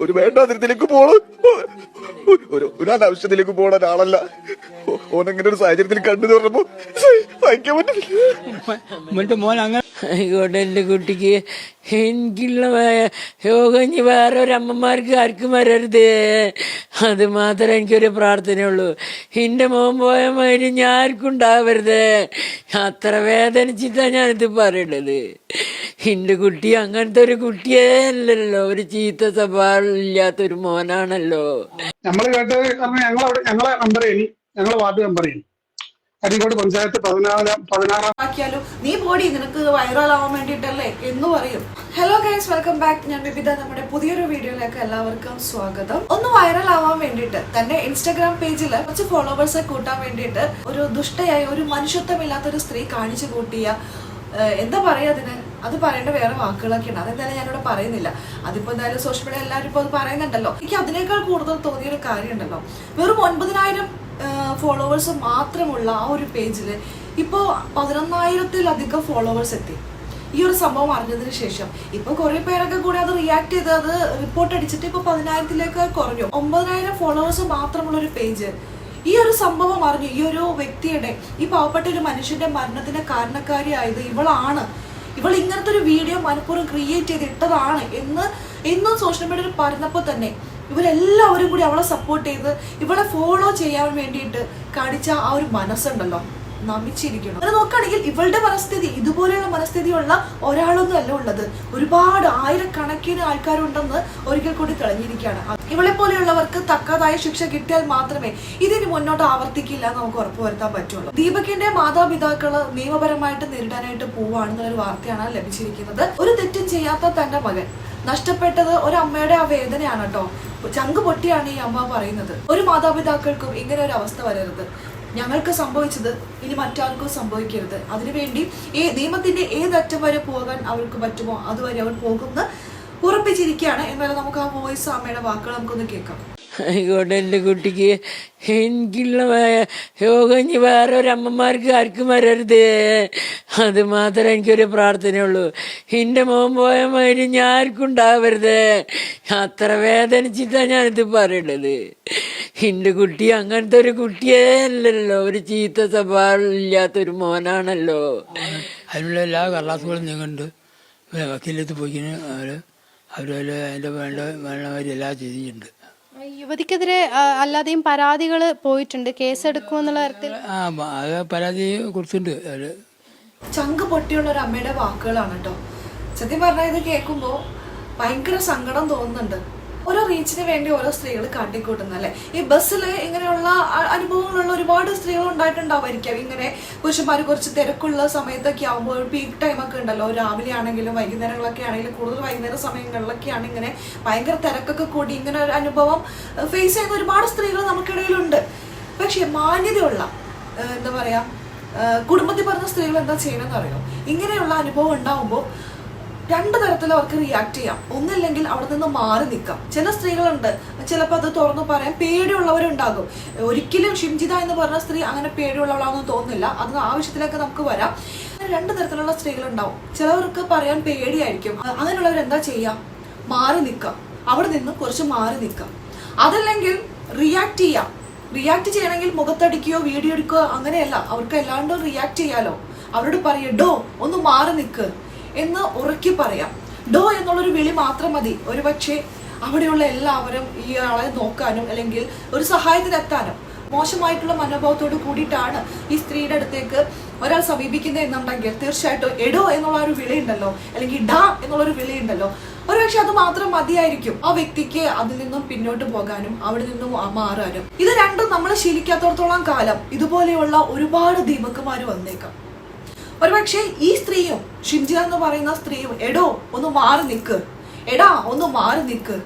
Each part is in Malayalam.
ഒരു വേണ്ടാതിരത്തിലേക്ക് പോണ. ഒരു ഒരു അനാവശ്യത്തിലേക്ക് പോണ ഒരാളല്ല. ഓനങ്ങനെ ഒരു സാഹചര്യത്തിൽ കണ്ടു തുറന്നപ്പോ സഹിക്കാൻ പറ്റില്ല. ആയിക്കോട്ടെ എന്റെ കുട്ടിക്ക് എനിക്കുള്ള യോഗം ഇനി വേറെ ഒരു അമ്മമാർക്ക് ആർക്കും വരരുത്. അത് മാത്രമേ എനിക്കൊരു പ്രാർത്ഥനയുള്ളൂ. എന്റെ മോൻ പോയ മാതിരി ഞാൻ ആർക്കും ഉണ്ടാവരുത്. അത്ര വേദനിച്ചിട്ടാണ് ഞാനിത് പറയണത്. എന്റെ കുട്ടി അങ്ങനത്തെ ഒരു കുട്ടിയേ അല്ലല്ലോ. ഒരു ചീത്ത സ്വഭാവം ഇല്ലാത്തൊരു മോനാണല്ലോ. നമ്മൾ കേട്ടത് ഞങ്ങൾ ഞങ്ങളെ ചെയ്യണി ഞങ്ങളെ വാർഡ് ചെയ്യണി അരീക്കോട് പഞ്ചായത്ത് പതിനാലാം പതിനാറാം ആക്കിയാലും നീ പോടി നിനക്ക് വൈറൽ ആവാൻ വേണ്ടിയിട്ടല്ലേ എന്ന് പറയും. ഹലോ ഗൈസ് വെൽക്കം ബാക്ക് ഞാൻ വിവിധ നമ്മുടെ പുതിയൊരു വീഡിയോയിലേക്ക് എല്ലാവർക്കും സ്വാഗതം. ഒന്ന് വൈറൽ ആവാൻ വേണ്ടിയിട്ട് തന്റെ ഇൻസ്റ്റാഗ്രാം പേജിൽ കുറച്ച് ഫോളോവേഴ്സ് കൂട്ടാൻ വേണ്ടിയിട്ട് ഒരു ദുഷ്ടയായ ഒരു മനുഷ്യത്വമില്ലാത്ത ഒരു സ്ത്രീ കാണിച്ചു കൂട്ടിയ എന്താ പറയാ അതിന്? അത് പറയേണ്ട വേറെ വാക്കുകളൊക്കെ ഉണ്ട് അതെന്തായാലും ഞാനിവിടെ പറയുന്നില്ല. അതിപ്പോ എന്തായാലും സോഷ്യൽ മീഡിയ എല്ലാവരും ഇപ്പോൾ അത് പറയുന്നുണ്ടല്ലോ. എനിക്ക് അതിനേക്കാൾ കൂടുതൽ തോന്നിയൊരു കാര്യമുണ്ടല്ലോ. വെറും ഒൻപതിനായിരം ഫോളോവേഴ്സ് മാത്രമുള്ള ആ ഒരു പേജിൽ ഇപ്പോൾ പതിനൊന്നായിരത്തിലധികം ഫോളോവേഴ്സ് എത്തി. ഈ ഒരു സംഭവം അറിഞ്ഞതിന് ശേഷം ഇപ്പൊ കുറെ പേരൊക്കെ കൂടി അത് റിയാക്ട് ചെയ്ത് അത് റിപ്പോർട്ട് അടിച്ചിട്ട് ഇപ്പൊ പതിനായിരത്തിലേക്ക് കുറഞ്ഞു. ഒമ്പതിനായിരം ഫോളോവേഴ്സ് മാത്രമുള്ള ഒരു പേജ് ഈ ഒരു സംഭവം അറിഞ്ഞു. ഈ ഒരു വ്യക്തിയുടെ ഈ പാവപ്പെട്ട ഒരു മനുഷ്യന്റെ മരണത്തിന് കാരണക്കാരിയായത് ഇവളാണ്. ഇവൾ ഇങ്ങനത്തെ ഒരു വീഡിയോ മനഃപൂർവം ക്രിയേറ്റ് ചെയ്ത് ഇട്ടതാണ് എന്ന് എന്നും സോഷ്യൽ മീഡിയയിൽ പറഞ്ഞപ്പോൾ തന്നെ ഇവരെല്ലാവരും കൂടി അവളെ സപ്പോർട്ട് ചെയ്ത് ഇവളെ ഫോളോ ചെയ്യാൻ വേണ്ടിയിട്ട് കാണിച്ച ആ ഒരു മനസ്സുണ്ടല്ലോ. നമിച്ചിരിക്കണം. അങ്ങനെ നോക്കുകയാണെങ്കിൽ ഇവളുടെ മനസ്ഥിതി ഇതുപോലെയുള്ള മനസ്ഥിതിയുള്ള ഒരാളൊന്നും അല്ല ഉള്ളത്. ഒരുപാട് ആയിരക്കണക്കിന് ആൾക്കാരുണ്ടെന്ന് ഒരിക്കൽ കൂടി തെളിഞ്ഞിരിക്കുകയാണ്. ഇവളെ പോലെയുള്ളവർക്ക് തക്കതായ ശിക്ഷ കിട്ടിയാൽ മാത്രമേ ഇതിന് മുന്നോട്ട് ആവർത്തിക്കില്ല എന്ന് നമുക്ക് ഉറപ്പുവരുത്താൻ പറ്റുള്ളൂ. ദീപകിന്റെ മാതാപിതാക്കൾ നിയമപരമായിട്ട് നേരിടാനായിട്ട് പോവാണെന്നുള്ളൊരു വാർത്തയാണ് ലഭിച്ചിരിക്കുന്നത്. ഒരു തെറ്റും ചെയ്യാത്ത തന്റെ മകൻ. നഷ്ടപ്പെട്ടത് ഒരു അമ്മയുടെ ആ വേദനയാണ് കേട്ടോ. ചങ്ക് പൊട്ടിയാണ് ഈ അമ്മ പറയുന്നത്. ഒരു മാതാപിതാക്കൾക്കും ഇങ്ങനെ ഒരു അവസ്ഥ വരരുത്. ഞങ്ങൾക്ക് സംഭവിച്ചത് ഇനി മറ്റാർക്കും സംഭവിക്കരുത്. അതിനുവേണ്ടി ഈ നിയമത്തിന്റെ ഏതറ്റം വരെ പോകാൻ അവർക്ക് പറ്റുമോ? അതുവരെ അവർ പോകുന്ന ഉറപ്പിച്ചിരിക്കുകയാണ്. എന്നാലും നമുക്ക് ആ വോയിസ് അമ്മയുടെ വാക്കുകൾ നമുക്കൊന്ന് കേൾക്കാം. ആയിക്കോട്ടെ എന്റെ കുട്ടിക്ക് എനിക്കുള്ള യോഗം ഇനി വേറെ ഒരു അമ്മമാർക്ക് ആർക്കും വരരുത്. അത് മാത്രമേ എനിക്കൊരു പ്രാർത്ഥനയുള്ളൂ. എന്റെ മോൻ പോയ മാതിരി ഞാൻ ആർക്കും ഉണ്ടാവരുത്. അത്ര വേദനിച്ചിട്ടാണ് ഞാനിത് പറയണത്. എന്റെ കുട്ടി അങ്ങനത്തെ ഒരു കുട്ടിയേ അല്ലല്ലോ. ഒരു ചീത്ത സ്വഭാവം ഇല്ലാത്തൊരു മോനാണല്ലോ. അതിനുള്ള എല്ലാ കടലാസുകളും ഞങ്ങളുണ്ട് വക്കീലത്ത് പോയിക്കിന് അവർ അവർ അതിന്റെ വേണ്ട വേണ്ടവരെല്ലാം ചെയ്തിട്ടുണ്ട്. യുവതിക്കെതിരെ അല്ലാതെയും പരാതികൾ പോയിട്ടുണ്ട്. കേസെടുക്കുമെന്നുള്ള തരത്തിൽ? ആ അത് പരാതി കൊടുത്തിട്ടുണ്ട്. അവർ ചങ്ക് പൊട്ടിയുള്ള ഒരു അമ്മയുടെ വാക്കുകളാണ് കേട്ടോ. സത്യം പറഞ്ഞാൽ ഇത് കേൾക്കുമ്പോൾ ഭയങ്കര സങ്കടം തോന്നുന്നുണ്ട്. ഓരോ റീച്ചിന് വേണ്ടി ഓരോ സ്ത്രീകൾ കാട്ടിക്കൂട്ടുന്നല്ലേ ഈ ബസ്സിൽ ഇങ്ങനെയുള്ള അനുഭവങ്ങളുള്ള ഒരുപാട് സ്ത്രീകൾ ഉണ്ടായിട്ടുണ്ടാവായിരിക്കാം. ഇങ്ങനെ പുരുഷന്മാർ കുറച്ച് തിരക്കുള്ള സമയത്തൊക്കെ ആകുമ്പോൾ പീക്ക് ടൈം ഒക്കെ ഉണ്ടല്ലോ. രാവിലെ ആണെങ്കിലും വൈകുന്നേരങ്ങളൊക്കെ ആണെങ്കിലും കൂടുതൽ വൈകുന്നേര സമയങ്ങളിലൊക്കെയാണ് ഇങ്ങനെ ഭയങ്കര തിരക്കൊക്കെ കൂടി ഇങ്ങനെ ഒരു അനുഭവം ഫേസ് ചെയ്യുന്ന ഒരുപാട് സ്ത്രീകൾ നമുക്കിടയിലുണ്ട്. പക്ഷെ മാന്യതയുള്ള എന്താ പറയാ ആഹ് കുടുംബത്തിൽ പറഞ്ഞ സ്ത്രീകൾ എന്താ ചെയ്യണമെന്ന് ഇങ്ങനെയുള്ള അനുഭവം ഉണ്ടാവുമ്പോൾ രണ്ട് തരത്തിൽ അവർക്ക് റിയാക്ട് ചെയ്യാം. ഒന്നില്ലെങ്കിൽ അവിടെ നിന്ന് മാറി നിൽക്കാം. ചില സ്ത്രീകളുണ്ട്. ചിലപ്പോൾ അത് തുറന്നു പറയാൻ പേടിയുള്ളവരുണ്ടാകും. ഒരിക്കലും ഷിംജിത എന്ന് പറഞ്ഞ സ്ത്രീ അങ്ങനെ പേടിയുള്ളവളാണെന്ന് തോന്നുന്നില്ല. അത് ആവശ്യത്തിലേക്ക് നമുക്ക് വരാം. രണ്ടു തരത്തിലുള്ള സ്ത്രീകളുണ്ടാവും. ചിലവർക്ക് പറയാൻ പേടിയായിരിക്കും. അങ്ങനെയുള്ളവർ എന്താ ചെയ്യാം? മാറി നിൽക്കാം. അവിടെ നിന്ന് കുറച്ച് മാറി നിൽക്കാം. അതല്ലെങ്കിൽ റിയാക്ട് ചെയ്യാം. റിയാക്ട് ചെയ്യണമെങ്കിൽ മുഖത്തടിക്കുകയോ വീഡിയോ എടുക്കുകയോ അങ്ങനെയല്ല. അവർക്ക് എല്ലാണ്ടും റിയാക്ട് ചെയ്യാലോ. അവരോട് പറയടോ ഒന്ന് മാറി നിൽക്ക്. എന്ന് ഉറക്കി പറയാം. ഡോ എന്നുള്ളൊരു വിളി മാത്രം മതി. ഒരുപക്ഷെ അവിടെയുള്ള എല്ലാവരും ആളെ നോക്കാനും അല്ലെങ്കിൽ ഒരു സഹായത്തിനെത്താനും മോശമായിട്ടുള്ള മനോഭാവത്തോട് കൂടിയിട്ടാണ് ഈ സ്ത്രീയുടെ അടുത്തേക്ക് ഒരാൾ സമീപിക്കുന്നത് എന്നുണ്ടെങ്കിൽ തീർച്ചയായിട്ടും എടോ എന്നുള്ള ഒരു വിളി ഉണ്ടല്ലോ അല്ലെങ്കിൽ ഡാ എന്നുള്ളൊരു വിളി ഉണ്ടല്ലോ. ഒരുപക്ഷെ അത് മാത്രം മതിയായിരിക്കും ആ വ്യക്തിക്ക് അതിൽ നിന്നും പിന്നോട്ട് പോകാനും അവിടെ നിന്നും മാറാനും. ഇത് രണ്ടും നമ്മൾ ശീലിക്കാത്തോടത്തോളം കാലം ഇതുപോലെയുള്ള ഒരുപാട് ദീപക്കുമാര് വന്നേക്കാം. ഒരുപക്ഷെ ഈ സ്ത്രീയും ഷിംജിത എന്ന് പറയുന്ന സ്ത്രീയും എടോ ഒന്ന് മാറി നിൽക്ക് എടാ ഒന്ന് മാറി നിൽക്ക്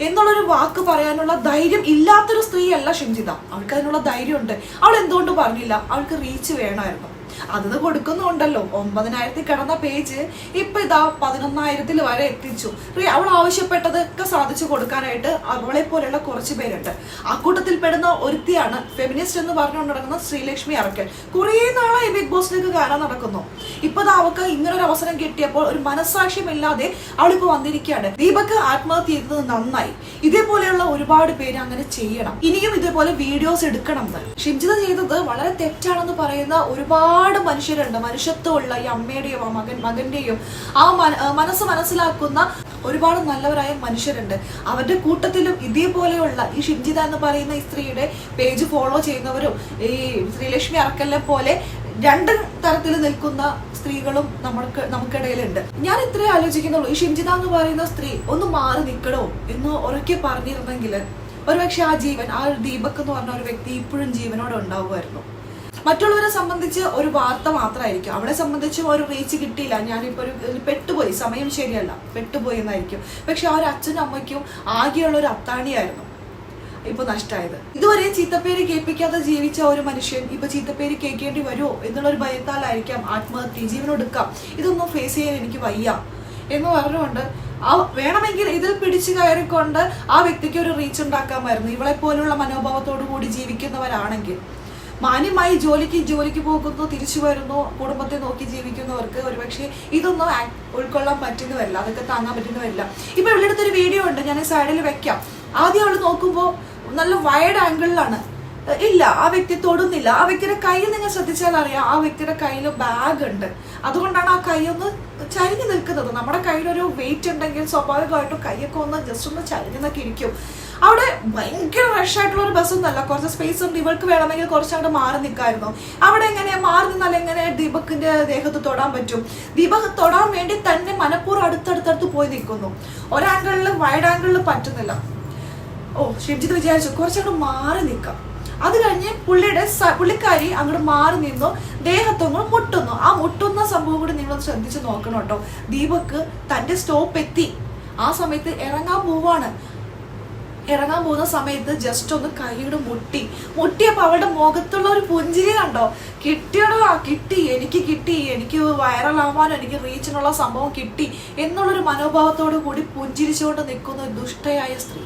എന്നുള്ളൊരു വാക്ക് പറയാനുള്ള ധൈര്യം ഇല്ലാത്തൊരു സ്ത്രീയല്ല ഷിംജിത. അവൾക്ക് അതിനുള്ള ധൈര്യമുണ്ട്. അവൾ എന്തുകൊണ്ട് പറഞ്ഞില്ല? അവൾക്ക് റീച്ച് വേണമായിരുന്നു. അതിന് കൊടുക്കുന്നുണ്ടല്ലോ. ഒമ്പതിനായിരത്തിൽ കിടന്ന പേജ് ഇപ്പൊ ഇതാ പതിനൊന്നായിരത്തിൽ വരെ എത്തിച്ചു. അവൾ ആവശ്യപ്പെട്ടതൊക്കെ സാധിച്ചു കൊടുക്കാനായിട്ട് അവളെ പോലെയുള്ള കുറച്ച് പേരുണ്ട്. ആ കൂട്ടത്തിൽ പെടുന്ന ഒരുത്തിയാണ് ഫെമിനിസ്റ്റ് എന്ന് പറഞ്ഞുകൊണ്ട് നടക്കുന്ന ശ്രീലക്ഷ്മി അറക്കൽ കുറേ നാളായി ബിഗ് ബോസിലേക്ക് കയറാൻ നടക്കുന്നു. ഇപ്പൊ അവൾക്ക് ഇങ്ങനെ ഒരു അവസരം കിട്ടിയപ്പോൾ ഒരു മനസാക്ഷ്യമില്ലാതെ അവളിപ്പോ വന്നിരിക്കുകയാണ്. ദീപക് ആത്മഹത്യ ചെയ്തത് നന്നായി. ഇതേപോലെയുള്ള ഒരുപാട് പേര് അങ്ങനെ ചെയ്യണം. ഇനിയും ഇതേപോലെ വീഡിയോസ് എടുക്കണം ഷിംജിത ചെയ്തത് വളരെ തെറ്റാണെന്ന് പറയുന്ന ഒരുപാട് മനുഷ്യരുണ്ട്. മനുഷ്യത്വമുള്ള ഈ അമ്മയുടെയും ആ മകൻ മകന്റെയും ആ മനസ്സ് മനസ്സിലാക്കുന്ന ഒരുപാട് നല്ലവരായ മനുഷ്യരുണ്ട്. അവരുടെ കൂട്ടത്തിലും ഇതേപോലെയുള്ള ഈ ഷിംജിത എന്ന് പറയുന്ന ഈ സ്ത്രീയുടെ പേജ് ഫോളോ ചെയ്യുന്നവരും ഈ ശ്രീലക്ഷ്മി അറക്കലിനെ പോലെ രണ്ട് തരത്തിൽ നിൽക്കുന്ന സ്ത്രീകളും നമ്മൾക്ക് നമുക്കിടയിലുണ്ട്. ഞാൻ ഇത്രേ ആലോചിക്കുന്നുള്ളൂ. ഈ ഷിംജിത എന്ന് പറയുന്ന സ്ത്രീ ഒന്ന് മാറി നിൽക്കണോ എന്ന് ഉറക്കെ പറഞ്ഞിരുന്നെങ്കിൽ ഒരുപക്ഷെ ആ ജീവൻ ആ ഒരു ദീപക് എന്ന് പറഞ്ഞ ഒരു വ്യക്തി ഇപ്പോഴും ജീവനോടെ ഉണ്ടാവുമായിരുന്നു. മറ്റുള്ളവരെ സംബന്ധിച്ച് ഒരു വാർത്ത മാത്രമായിരിക്കും. അവളെ സംബന്ധിച്ച് ഒരു റീച്ച് കിട്ടിയില്ല. ഞാനിപ്പോൾ ഒരു പെട്ടുപോയി. സമയം ശരിയല്ല. പെട്ടുപോയി എന്നായിരിക്കും. പക്ഷെ ആ ഒരു അച്ഛനും അമ്മയ്ക്കും ആകെയുള്ള ഒരു അത്താണിയായിരുന്നു ഇപ്പൊ നഷ്ടമായത് ഇതുവരെ ചീത്തപ്പേര് കേൾപ്പിക്കാതെ ജീവിച്ച ഒരു മനുഷ്യൻ ഇപ്പൊ ചീത്തപ്പേര് കേൾക്കേണ്ടി വരുമോ എന്നുള്ള ഒരു ഭയത്താലായിരിക്കാം ആത്മഹത്യ. ജീവനൊടുക്കാം ഇതൊന്നും ഫേസ് ചെയ്യാൻ എനിക്ക് വയ്യ. എന്ന് പറഞ്ഞുകൊണ്ട് ആ വേണമെങ്കിൽ ഇതിൽ പിടിച്ചു കയറിക്കൊണ്ട് ആ വ്യക്തിക്ക് ഒരു റീച്ച് ഉണ്ടാക്കാമായിരുന്നു. ഇവളെ പോലുള്ള മനോഭാവത്തോടു കൂടി ജീവിക്കുന്നവരാണെങ്കിൽ. മാന്യമായി ജോലിക്ക് ജോലിക്ക് പോകുന്നു തിരിച്ചു വരുന്നു കുടുംബത്തെ നോക്കി ജീവിക്കുന്നവർക്ക് ഒരുപക്ഷെ ഇതൊന്നും ഉൾക്കൊള്ളാൻ പറ്റുന്നതല്ല അതൊക്കെ താങ്ങാൻ പറ്റുന്നതല്ല ഇപ്പൊ ഇവിടെ വീഡിയോ ഉണ്ട് ഞാൻ സൈഡിൽ വെക്കാം. ആദ്യം അവൾ നോക്കുമ്പോൾ നല്ല വയർഡ് ആംഗിളിലാണ് ഇല്ല ആ വ്യക്തി തൊടുന്നില്ല. ആ വ്യക്തിയുടെ കൈ നിങ്ങൾ ശ്രദ്ധിച്ചാൽ അറിയാം ആ വ്യക്തിയുടെ കയ്യിൽ ബാഗ് ഉണ്ട്. അതുകൊണ്ടാണ് ആ കൈ ഒന്ന് ചരിഞ്ഞു നിൽക്കുന്നത്. നമ്മുടെ കയ്യിലൊരു വെയിറ്റ് ഉണ്ടെങ്കിൽ സ്വാഭാവികമായിട്ടും കൈയൊക്കെ ഒന്ന് ജസ്റ്റ് ഒന്ന് ചരിഞ്ഞെന്നൊക്കെ ഇരിക്കും. അവിടെ ഭയങ്കര റഷായിട്ടുള്ള ഒരു ബസ് ഒന്നല്ല കുറച്ച് സ്പേസ് ഉണ്ട്. ഇവൾക്ക് വേണമെങ്കിൽ കുറച്ച് അവിടെ മാറി നിൽക്കായിരുന്നു. അവിടെ എങ്ങനെ മാറി നിന്നാൽ എങ്ങനെ ദീപകിന്റെ ദേഹത്ത് തൊടാൻ പറ്റും? ദീപക് തൊടാൻ വേണ്ടി തന്നെ മനഃപൂർവം അടുത്തടുത്തടുത്ത് പോയി നിൽക്കുന്നു. ഒരാംഗിളിൽ വൈഡ് ആംഗിളിൽ പറ്റുന്നില്ല. ഓ ഷിംജിത് വിചാരിച്ചു കുറച്ചങ്ങോട്ട് മാറി നിൽക്കാം. അത് കഴിഞ്ഞ് പുള്ളിയുടെ പുള്ളിക്കാരി അങ്ങോട്ട് മാറി നിന്നു. ദേഹത്തൊന്നും മുട്ടുന്നു. ആ മുട്ടുന്ന സംഭവം കൂടി നിങ്ങൾ ശ്രദ്ധിച്ച് നോക്കണം കേട്ടോ. ദീപക്ക് തന്റെ സ്റ്റോപ്പ് എത്തി. ആ സമയത്ത് ഇറങ്ങാൻ പോവാണ്. ഇറങ്ങാൻ പോകുന്ന സമയത്ത് ജസ്റ്റ് ഒന്ന് കൈയുടെ മുട്ടി. മുട്ടിയപ്പോൾ അവളുടെ മുഖത്തുള്ള ഒരു പുഞ്ചിരി കണ്ടോ? കിട്ടിയടോ കിട്ടി. എനിക്ക് കിട്ടി. എനിക്ക് വൈറലാവാനോ എനിക്ക് റീച്ചിനുള്ള സംഭവം കിട്ടി എന്നുള്ളൊരു മനോഭാവത്തോടു കൂടി പുഞ്ചിരിച്ചുകൊണ്ട് നിൽക്കുന്ന ഒരു ദുഷ്ടയായ സ്ത്രീ.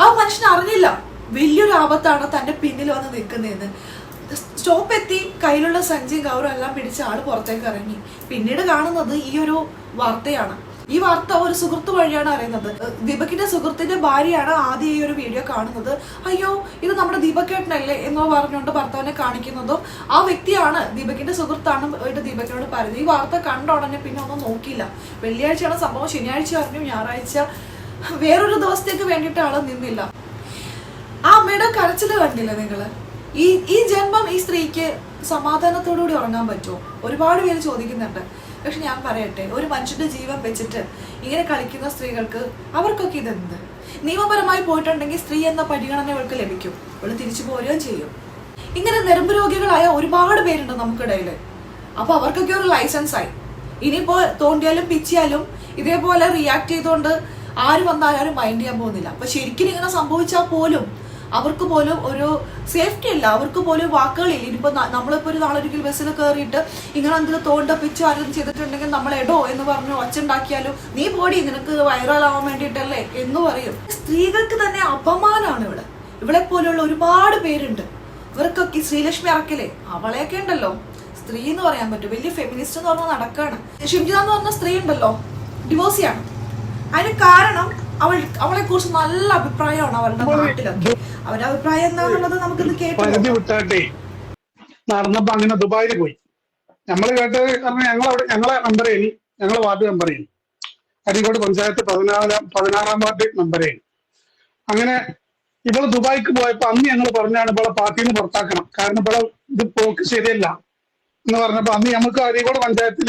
ആ മനുഷ്യൻ അറിഞ്ഞില്ല വലിയൊരു ആപത്താണ് തന്റെ പിന്നിൽ വന്ന് നിൽക്കുന്നതെന്ന്. സ്റ്റോപ്പ് എത്തി കയ്യിലുള്ള സഞ്ചിയും കവറും എല്ലാം പിടിച്ച് ആൾ പുറത്തേക്ക് ഇറങ്ങി. പിന്നീട് കാണുന്നത് ഈ ഒരു വാർത്തയാണ്. ഈ വാർത്ത ഒരു സുഹൃത്ത് വഴിയാണ് അറിയുന്നത്. ദീപക്കിന്റെ സുഹൃത്തിന്റെ ഭാര്യയാണ് ആദ്യം ഈ ഒരു വീഡിയോ കാണുന്നത്. അയ്യോ ഇത് നമ്മുടെ ദീപക്കേട്ടനല്ലേ എന്നോ പറഞ്ഞുകൊണ്ട് ഭർത്താവിനെ കാണിക്കുന്നതും ആ വ്യക്തിയാണ് ദീപകിന്റെ സുഹൃത്താണ് പോയിട്ട് ദീപകിനോട് പറയുന്നത്. ഈ വാർത്ത കണ്ട ഉടനെ പിന്നെ ഒന്നും നോക്കിയില്ല. വെള്ളിയാഴ്ചയാണ് സംഭവം. ശനിയാഴ്ച അറിഞ്ഞു ഞായറാഴ്ച വേറൊരു ദിവസത്തേക്ക് വേണ്ടിയിട്ട് ആൾ നിന്നില്ല. ആ അമ്മയുടെ കരച്ചിൽ കണ്ടില്ല നിങ്ങൾ? ഈ ഈ ജന്മം ഈ സ്ത്രീക്ക് സമാധാനത്തോടുകൂടി ഉറങ്ങാൻ പറ്റുമോ? ഒരുപാട് പേര് ചോദിക്കുന്നുണ്ട്. പക്ഷെ ഞാൻ പറയട്ടെ ഒരു മനുഷ്യന്റെ ജീവൻ വെച്ചിട്ട് ഇങ്ങനെ കളിക്കുന്ന സ്ത്രീകൾക്ക് അവർക്കൊക്കെ ഇതെന്ത്? നിയമപരമായി പോയിട്ടുണ്ടെങ്കിൽ സ്ത്രീ എന്ന പരിഗണന ഇവൾക്ക് ലഭിക്കും. ഇവൾ തിരിച്ചു പോരുകയും ചെയ്യും. ഇങ്ങനെ നെരമ്പ് രോഗികളായ ഒരുപാട് പേരുണ്ട് നമുക്കിടയിൽ അപ്പൊ അവർക്കൊക്കെ ഒരു ലൈസൻസ് ആയി. ഇനിയിപ്പോ തോണ്ടിയാലും പിച്ചിയാലും ഇതേപോലെ റിയാക്ട് ചെയ്തുകൊണ്ട് ആര് വന്നാലും ആരും മൈൻഡ് ചെയ്യാൻ പോകുന്നില്ല. അപ്പൊ ശരിക്കും ഇങ്ങനെ സംഭവിച്ചാൽ പോലും അവർക്ക് പോലും ഒരു സേഫ്റ്റി ഇല്ല അവർക്ക് പോലും വാക്കുകളില്ല. ഇനിയിപ്പോ നമ്മളിപ്പോ ഒരു നാളൊരിക്കൽ ബസ്സിൽ കയറിയിട്ട് ഇങ്ങനെ എന്തെങ്കിലും തോണ്ട പിച്ചോ ആരും ചെയ്തിട്ടുണ്ടെങ്കിൽ നമ്മൾ എടോ എന്ന് പറഞ്ഞു ഒച്ചുണ്ടാക്കിയാലും നീ പോടി നിനക്ക് വൈറലാവാൻ വേണ്ടിയിട്ടല്ലേ എന്ന് പറയും. സ്ത്രീകൾക്ക് തന്നെ അപമാനമാണ് ഇവിടെ. ഇവളെ പോലെയുള്ള ഒരുപാട് പേരുണ്ട്. ഇവർക്കൊക്കെ ശ്രീലക്ഷ്മി അറക്കലേ അവളെയൊക്കെ ഉണ്ടല്ലോ. സ്ത്രീ എന്ന് പറയാൻ പറ്റും. വലിയ ഫെമിനിസ്റ്റ് എന്ന് പറഞ്ഞാൽ നടക്കാണ്. ഷിംജിത എന്ന് പറഞ്ഞ സ്ത്രീ ഉണ്ടല്ലോ. ഡിവോഴ്സിയാണ് അതിന് കാരണം അവൾ അവളെ കുറിച്ച് നല്ല അഭിപ്രായമാണ് അവളുടെ നാട്ടിലൊക്കെ. അവരുടെ അഭിപ്രായം എന്താണെന്നുള്ളത് നമുക്കിത് കേട്ടു നടന്നപ്പോ അങ്ങനെ ദുബായിൽ പോയി. നമ്മൾ കേട്ടത് കാരണം ഞങ്ങൾ അവിടെ ഞങ്ങളെ മെമ്പറേനി ഞങ്ങളെ വാർഡ് മെമ്പറേനി അരീക്കോട് പഞ്ചായത്ത് പതിനാറാം പതിനാറാം വാർഡ് മെമ്പറേനി അങ്ങനെ ഇവൾ ദുബായിക്ക് പോയപ്പോ അന്ന് ഞങ്ങൾ പറഞ്ഞാണ് ഇവളെ പാർട്ടിയിൽ നിന്ന് പുറത്താക്കണം. കാരണം ഇവളെ ഇത് പോക്ക് ശരിയല്ല എന്ന് പറഞ്ഞപ്പോ അന്ന് നമുക്ക് അരീകോട് പഞ്ചായത്തിൽ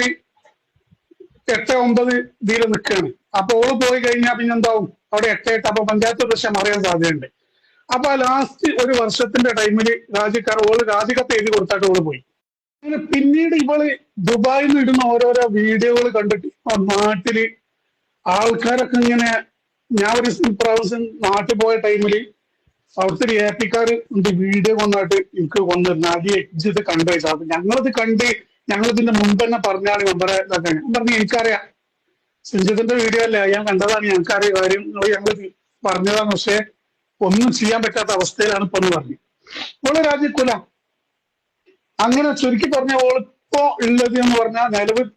എട്ട് ഒമ്പത് ഇതിൽ നിൽക്കുകയാണ് അപ്പൊ ഓൾ പോയി കഴിഞ്ഞാൽ പിന്നെന്താവും? അവിടെ എട്ട് എട്ട് അപ്പൊ പഞ്ചായത്ത് പ്രശ്നം അറിയാൻ സാധ്യതയുണ്ട്. അപ്പൊ ലാസ്റ്റ് ഒരു വർഷത്തിന്റെ ടൈമിൽ രാജിക്കാർ ഓൾ രാജിക്കത്ത് എഴുതി കൊടുത്തായിട്ട് ഓൾ പോയി. അങ്ങനെ പിന്നീട് ഇവൾ ദുബായിൽ നിന്ന് ഇടുന്ന ഓരോരോ വീഡിയോകൾ കണ്ടിട്ട് ആ നാട്ടിൽ ആൾക്കാരൊക്കെ ഇങ്ങനെ ഞാൻ ഒരു പ്രാവശ്യം നാട്ടിൽ പോയ ടൈമിൽ അവിടുത്തെ ഒരു ഏപ്പിക്കാർ വീഡിയോ കൊണ്ടായിട്ട് എനിക്ക് കൊണ്ടുവരുന്ന ആദ്യം എക്സിത് കണ്ടു അപ്പൊ ഞങ്ങളിത് കണ്ട് ഞങ്ങളിതിന്റെ മുമ്പ് തന്നെ പറഞ്ഞാണ് മെമ്പറെ ഇതാക്കാൻ ഞാൻ പറഞ്ഞു എനിക്കറിയാം. സിഞ്ചിത്തിന്റെ വീഡിയോ അല്ലേ? ഞാൻ കണ്ടതാണ്. ഞങ്ങൾക്കറിയാം കാര്യം. ഞങ്ങൾ പറഞ്ഞതാണ്. പക്ഷെ ഒന്നും ചെയ്യാൻ പറ്റാത്ത അവസ്ഥയിലാണ് ഇപ്പൊ എന്ന് പറഞ്ഞു. ഓൾ രാജിക്കൂല അങ്ങനെ ചുരുക്കി പറഞ്ഞ ഓളിപ്പോ ഉള്ളത് എന്ന് പറഞ്ഞാൽ നിലവിൽ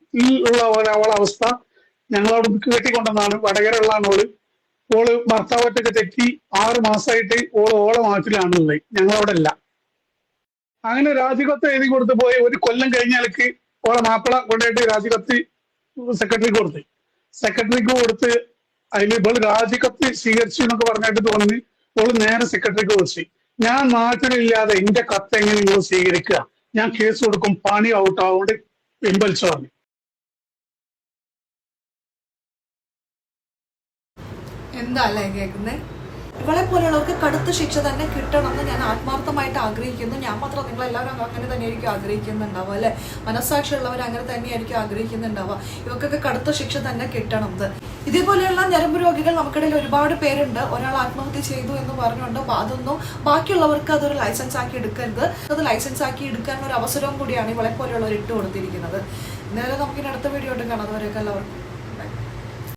ഉള്ള ഒരാളെ അവസ്ഥ ഞങ്ങളോട് കെട്ടിക്കൊണ്ടെന്നാണ് വടകരയുള്ളതാണ് ഓൾ. ഓൾ ഭർത്താവായിട്ടൊക്കെ തെറ്റി ആറ് മാസമായിട്ട് ഓൾ ഓളെ നാട്ടിലാണുള്ളത്. ഞങ്ങളവിടെ അല്ല അങ്ങനെ രാജികത്ത് എഴുതി കൊടുത്ത് പോയി. ഒരു കൊല്ലം കഴിഞ്ഞാലേക്ക് ഓളെ മാപ്പിള കൊണ്ടുപോയിട്ട് രാജികത്ത് സെക്രട്ടറിക്ക് കൊടുത്ത്. സെക്രട്ടറിക്ക് കൊടുത്ത് അതിൽ ഇപ്പോൾ രാജികത്ത് സ്വീകരിച്ചു എന്നൊക്കെ പറഞ്ഞിട്ട് തോന്നി ഓൾ നേരെ സെക്രട്ടറിക്ക് വിളിച്ചു ഞാൻ നാട്ടിലില്ലാതെ എന്റെ കത്ത് എങ്ങനെ നിങ്ങൾ സ്വീകരിക്കുക? ഞാൻ കേസ് കൊടുക്കും പണി ഔട്ട് ആവുകൊണ്ട് പിൻവലിച്ചു പറഞ്ഞു എന്താ അല്ലേ കേൾക്കുന്നേ? ഇവളെ പോലെയുള്ളവർക്ക് കടുത്ത ശിക്ഷ തന്നെ കിട്ടണമെന്ന് ഞാൻ ആത്മാർത്ഥമായിട്ട് ആഗ്രഹിക്കുന്നു. ഞാൻ മാത്രം നിങ്ങളെല്ലാവരും അങ്ങനെ തന്നെയായിരിക്കും ആഗ്രഹിക്കുന്നുണ്ടാവുക അല്ലെ? മനസ്സാക്ഷിയുള്ളവർ അങ്ങനെ തന്നെയായിരിക്കും ആഗ്രഹിക്കുന്നുണ്ടാവുക. ഇവർക്കൊക്കെ കടുത്ത ശിക്ഷ തന്നെ കിട്ടണം ഇത് ഇതേപോലെയുള്ള ഞരമ്പ് രോഗികൾ നമുക്കിടയിൽ ഒരുപാട് പേരുണ്ട്. ഒരാൾ ആത്മഹത്യ ചെയ്തു എന്ന് പറഞ്ഞുകൊണ്ട് അതൊന്നും ബാക്കിയുള്ളവർക്ക് അതൊരു ലൈസൻസ് ആക്കി എടുക്കരുത്. അത് ലൈസൻസ് ആക്കി എടുക്കാൻ ഒരു അവസരവും കൂടിയാണ് ഇവളെ പോലെയുള്ളവർ ഇട്ട് കൊടുത്തിരിക്കുന്നത് എന്നാലും നമുക്കിനി അടുത്ത വീഡിയോ കാണാം. അതുവരെയൊക്കെ എല്ലാവർക്കും.